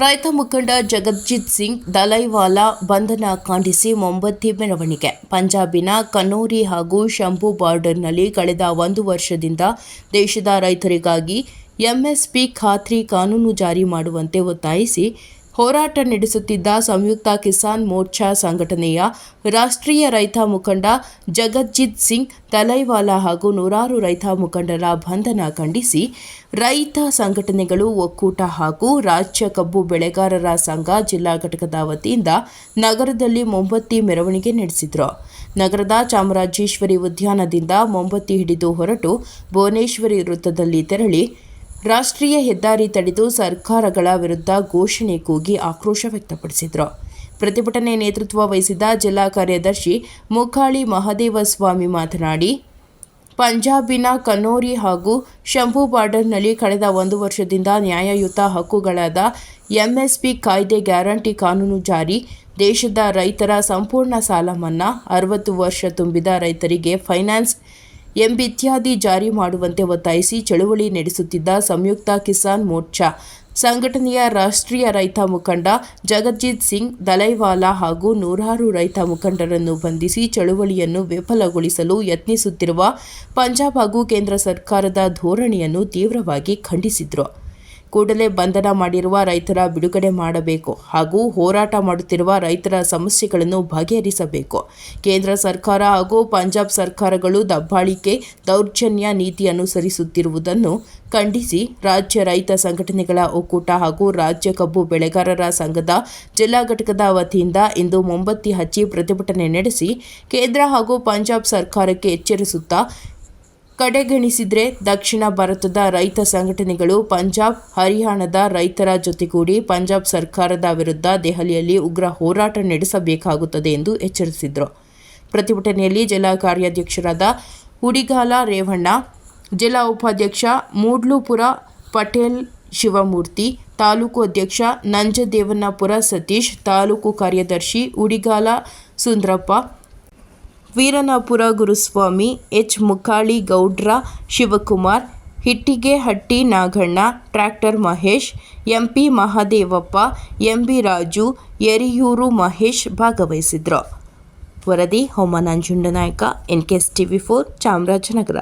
ರೈತ ಮುಖಂಡ ಜಗಜಿತ್ ಸಿಂಗ್ ದಲೈವಾಲಾ ಬಂಧನ ಖಂಡಿಸಿ ಮೊಂಬತ್ತಿ ಮೆರವಣಿಗೆ. ಪಂಜಾಬಿನ ಕನ್ನೋರಿ ಹಾಗೂ ಶಂಭು ಬಾರ್ಡರ್ನಲ್ಲಿ ಕಳೆದ ಒಂದು ವರ್ಷದಿಂದ ದೇಶದ ರೈತರಿಗಾಗಿ ಎಂಎಸ್ಪಿ ಖಾತ್ರಿ ಕಾನೂನು ಜಾರಿ ಮಾಡುವಂತೆ ಒತ್ತಾಯಿಸಿ ಹೋರಾಟ ನಡೆಸುತ್ತಿದ್ದ ಸಂಯುಕ್ತ ಕಿಸಾನ್ ಮೋರ್ಚಾ ಸಂಘಟನೆಯ ರಾಷ್ಟ್ರೀಯ ರೈತ ಮುಖಂಡ ಜಗಜ್ಜಿತ್ ಸಿಂಗ್ ತಲೈವಾಲಾ ಹಾಗೂ ನೂರಾರು ರೈತ ಮುಖಂಡರ ಬಂಧನ ಖಂಡಿಸಿ ರೈತ ಸಂಘಟನೆಗಳು ಒಕ್ಕೂಟ ಹಾಗೂ ರಾಜ್ಯ ಕಬ್ಬು ಬೆಳೆಗಾರರ ಸಂಘ ಜಿಲ್ಲಾ ಘಟಕದ ವತಿಯಿಂದ ನಗರದಲ್ಲಿ ಮೊಂಬತ್ತಿ ಮೆರವಣಿಗೆ ನಡೆಸಿದರು. ನಗರದ ಚಾಮರಾಜೇಶ್ವರಿ ಉದ್ಯಾನದಿಂದ ಮೊಂಬತ್ತಿ ಹಿಡಿದು ಹೊರಟು ಭುವನೇಶ್ವರಿ ವೃತ್ತದಲ್ಲಿ ತೆರಳಿ ರಾಷ್ಟ್ರೀಯ ಹೆದ್ದಾರಿ ತಡೆದು ಸರ್ಕಾರಗಳ ವಿರುದ್ಧ ಘೋಷಣೆ ಕೂಗಿ ಆಕ್ರೋಶ ವ್ಯಕ್ತಪಡಿಸಿದರು. ಪ್ರತಿಭಟನೆ ನೇತೃತ್ವ ವಹಿಸಿದ ಜಿಲ್ಲಾ ಕಾರ್ಯದರ್ಶಿ ಮುಖಾಳಿ ಮಹದೇವಸ್ವಾಮಿ ಮಾತನಾಡಿ, ಪಂಜಾಬಿನ ಕನೋರಿ ಹಾಗೂ ಶಂಭು ಬಾರ್ಡರ್ನಲ್ಲಿ ಕಳೆದ ಒಂದು ವರ್ಷದಿಂದ ನ್ಯಾಯಯುತ ಹಕ್ಕುಗಳಾದ ಎಂಎಸ್ಪಿ ಕಾಯ್ದೆ ಗ್ಯಾರಂಟಿ ಕಾನೂನು ಜಾರಿ, ದೇಶದ ರೈತರ ಸಂಪೂರ್ಣ ಸಾಲ ಮನ್ನಾ ಅರವತ್ತು ವರ್ಷ ತುಂಬಿದ ರೈತರಿಗೆ ಫೈನಾನ್ಸ್ ಎಂಬಿತ್ಯಾದಿ ಜಾರಿ ಮಾಡುವಂತೆ ಒತ್ತಾಯಿಸಿ ಚಳುವಳಿ ನಡೆಸುತ್ತಿದ್ದ ಸಂಯುಕ್ತ ಕಿಸಾನ್ ಮೋರ್ಚಾ. ಸಂಘಟನೆಯ ರಾಷ್ಟ್ರೀಯ ರೈತ ಮುಖಂಡ ಜಗಜ್ಜಿತ್ ಸಿಂಗ್, ದಲೈವಾಲಾ ಹಾಗೂ ನೂರಾರು ರೈತ ಮುಖಂಡರನ್ನು ಬಂಧಿಸಿ ಚಳುವಳಿಯನ್ನು ವಿಫಲಗೊಳಿಸಲು ಯತ್ನಿಸುತ್ತಿರುವ ಪಂಜಾಬ್ ಹಾಗೂ ಕೇಂದ್ರ ಸರ್ಕಾರದ ಧೋರಣೆಯನ್ನು ತೀವ್ರವಾಗಿ ಖಂಡಿಸಿದರು. ಕೂಡಲೇ ಬಂಧನ ಮಾಡಿರುವ ರೈತರ ಬಿಡುಗಡೆ ಮಾಡಬೇಕು ಹಾಗೂ ಹೋರಾಟ ಮಾಡುತ್ತಿರುವ ರೈತರ ಸಮಸ್ಯೆಗಳನ್ನು ಬಗೆಹರಿಸಬೇಕು. ಕೇಂದ್ರ ಸರ್ಕಾರ ಹಾಗೂ ಪಂಜಾಬ್ ಸರ್ಕಾರಗಳು ದಬ್ಬಾಳಿಕೆ ದೌರ್ಜನ್ಯ ನೀತಿ ಅನುಸರಿಸುತ್ತಿರುವುದನ್ನು ಖಂಡಿಸಿ ರಾಜ್ಯ ರೈತ ಸಂಘಟನೆಗಳ ಒಕ್ಕೂಟ ಹಾಗೂ ರಾಜ್ಯ ಕಬ್ಬು ಬೆಳೆಗಾರರ ಸಂಘದ ಜಿಲ್ಲಾ ಘಟಕದ ವತಿಯಿಂದ ಇಂದು ಮೊಂಬತ್ತಿ ಹಚ್ಚಿ ಪ್ರತಿಭಟನೆ ನಡೆಸಿ ಕೇಂದ್ರ ಹಾಗೂ ಪಂಜಾಬ್ ಸರ್ಕಾರಕ್ಕೆ ಎಚ್ಚರಿಸುತ್ತಾ ಕಡೆಗಣಿಸಿದ್ರೆ ದಕ್ಷಿಣ ಭಾರತದ ರೈತ ಸಂಘಟನೆಗಳು ಪಂಜಾಬ್, ಹರಿಯಾಣದ ರೈತರ ಜೊತೆಗೂಡಿ ಪಂಜಾಬ್ ಸರ್ಕಾರದ ವಿರುದ್ಧ ದೆಹಲಿಯಲ್ಲಿ ಉಗ್ರ ಹೋರಾಟ ನಡೆಸಬೇಕಾಗುತ್ತದೆ ಎಂದು ಎಚ್ಚರಿಸಿದರು. ಪ್ರತಿಭಟನೆಯಲ್ಲಿ ಜಿಲ್ಲಾ ಕಾರ್ಯಾಧ್ಯಕ್ಷರಾದ ಹುಡಿಗಾಲ ರೇವಣ್ಣ, ಜಿಲ್ಲಾ ಉಪಾಧ್ಯಕ್ಷ ಮೂಡ್ಲುಪುರ ಪಟೇಲ್ ಶಿವಮೂರ್ತಿ, ತಾಲೂಕು ಅಧ್ಯಕ್ಷ ನಂಜದೇವನಪುರ ಸತೀಶ್, ತಾಲೂಕು ಕಾರ್ಯದರ್ಶಿ Udigala Sundrappa Veeranapura Guruswamy H. Mukhali Gowdra, Shivakumar, Hittigehatti Naganna, tractor Mahesh, MP Mahadevappa, MB Raju Yariyur Mahesh ಭಾಗವಹಿಸಿದ್ರು. ವರದಿ ಹೋಮ Nanjundanayaka N K S TV four Chamarajanagar.